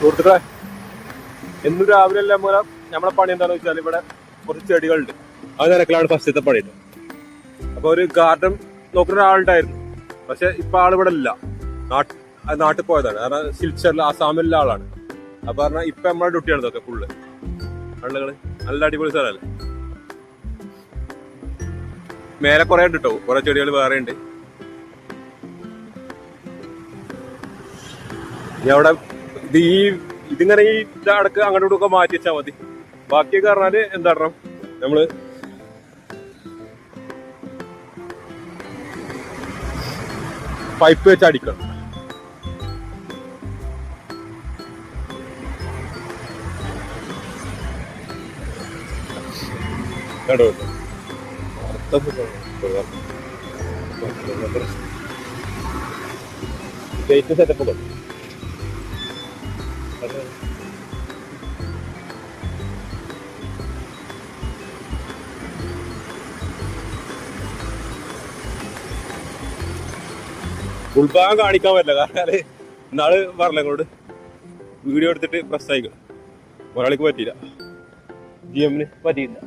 സുഹൃത്തുക്കളെ എന്നും രാവിലെ എല്ലാം മൂലം നമ്മളെ പണി എന്താണെന്ന് വെച്ചാൽ ഇവിടെ കുറച്ച് ചെടികളുണ്ട്. അത് നിരക്കിലാണ് ഫസ്റ്റത്തെ പണി. അപ്പൊ ഒരു ഗാർഡൻ നോക്കുന്ന ഒരാളുണ്ടായിരുന്നു. പക്ഷെ ഇപ്പൊ ആളിവിടെ ഇല്ല. നാട്ട് നാട്ടിൽ പോയതാണ്. കാരണം സിൽച്ചറിൽ ആസാമിലുള്ള ആളാണ്. അപ്പൊ പറഞ്ഞാൽ ഇപ്പൊ നമ്മളെ ഡ്യൂട്ടിയാണ് ഇതൊക്കെ ഫുള്ള് ആളുകൾ നല്ല അടിപൊളി സ്ഥലമല്ലേ? മേലെ കുറെ ഉണ്ട് കേട്ടോ കുറെ ചെടികൾ വേറെ ഉണ്ട്. ഇനി അവിടെ ഇത് ഈ ഇതിങ്ങനെ ഈ ഇതടക്ക് അങ്ങോട്ടും ഒക്കെ മാറ്റി വെച്ചാൽ മതി. ബാക്കിയൊക്കെ പറഞ്ഞാൽ എന്താ പറഞ്ഞ നമ്മൾ പൈപ്പ് വെച്ച് അടിക്കണം. സെറ്റപ്പ് ഉണ്ട്. ഉൾഭാഗം കാണിക്കാൻ പറ്റില്ല. കാരണം ഇന്നാൾ പറഞ്ഞ അങ്ങോട്ട് വീഡിയോ എടുത്തിട്ട് പ്രസ്താവിക്കണം ഒരാൾക്ക് പറ്റിയില്ല. ജി എമ്മിന് പറ്റിയില്ല.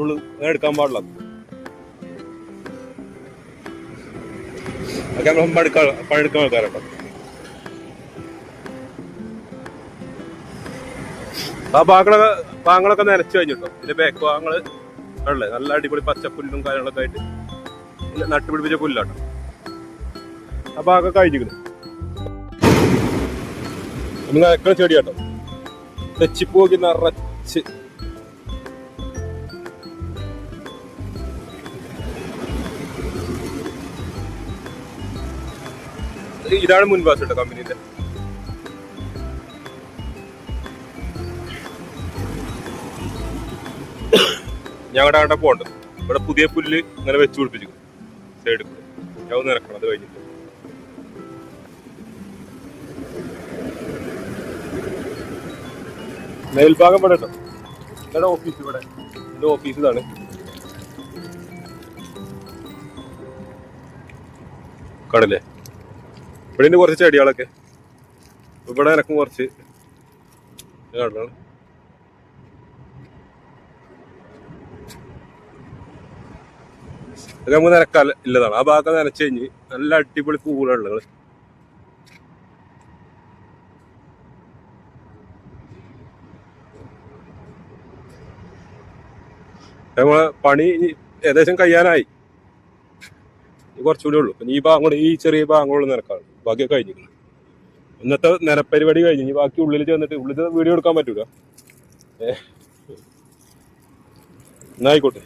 ഉള്ളു അങ്ങനെ എടുക്കാൻ പാടില്ല. അതൊക്കെ നമ്മൾ പണിയെടുക്കാൻ ആൾക്കാരുണ്ടോ. ആ ഭാഗങ്ങളൊക്കെ ഭാഗങ്ങളൊക്കെ നനച്ചു കഴിഞ്ഞിട്ടോ? ഇതിന്റെ ബാക്ക് ഭാഗങ്ങൾ ഉള്ളത്. നല്ല അടിപൊളി പച്ചപ്പുല്ലും കാര്യങ്ങളൊക്കെ ആയിട്ട് നട്ടുപിടിപ്പിച്ച പുല്ലാട്ടോ. ആ ഭാഗം കഴിഞ്ഞിരിക്കുന്നു. നനക്കണ ചെടിയാട്ടോ. തെച്ചിപ്പോക്കി നിറച്ച്. ഇതാണ് മുൻവാസം കേട്ടോ കമ്പനീന്റെ. ഞാൻ അവിടെ അവിടെ പോകണ്ട ഇവിടെ പുതിയ പുല്ല് ഇങ്ങനെ വെച്ച് പിടിപ്പിച്ചു കൂടെ ഞാൻ ഒന്ന് ഇറക്കണം അത് കഴിഞ്ഞിട്ട്. മേൽഭാഗം ഇവിടെ ഇതാണ് ഓഫീസ് ഇവിടെ. എന്റെ ഓഫീസ് ഇതാണ്. കടലേ. ഇവിടെ കുറച്ച് ചെടികളൊക്കെ. ഇവിടെ എനക്കും കുറച്ച്. കാണണം നമുക്ക് നനക്കാൻ ഇല്ലതാണ്. ആ ഭാഗം നനച്ചു കഴിഞ്ഞ് നല്ല അടിപൊളി പൂവുകളുള്ളത് നമ്മളെ പണി ഏകദേശം കഴിയാനായി. കുറച്ചുകൂടി ഉള്ളൂ. ഈ ഭാഗം കൂടെ ഈ ചെറിയ ഭാഗം കൂടെ നിരക്കാണ്. ബാക്കിയൊക്കെ കഴിഞ്ഞിരിക്കണം ഇന്നത്തെ നിരപ്പരിപാടി കഴിഞ്ഞ് ഇനി ബാക്കി ഉള്ളിൽ ചെന്നിട്ട് ഉള്ളിൽ വീഡിയോ എടുക്കാൻ പറ്റൂല. ഏ. എന്നായിക്കോട്ടെ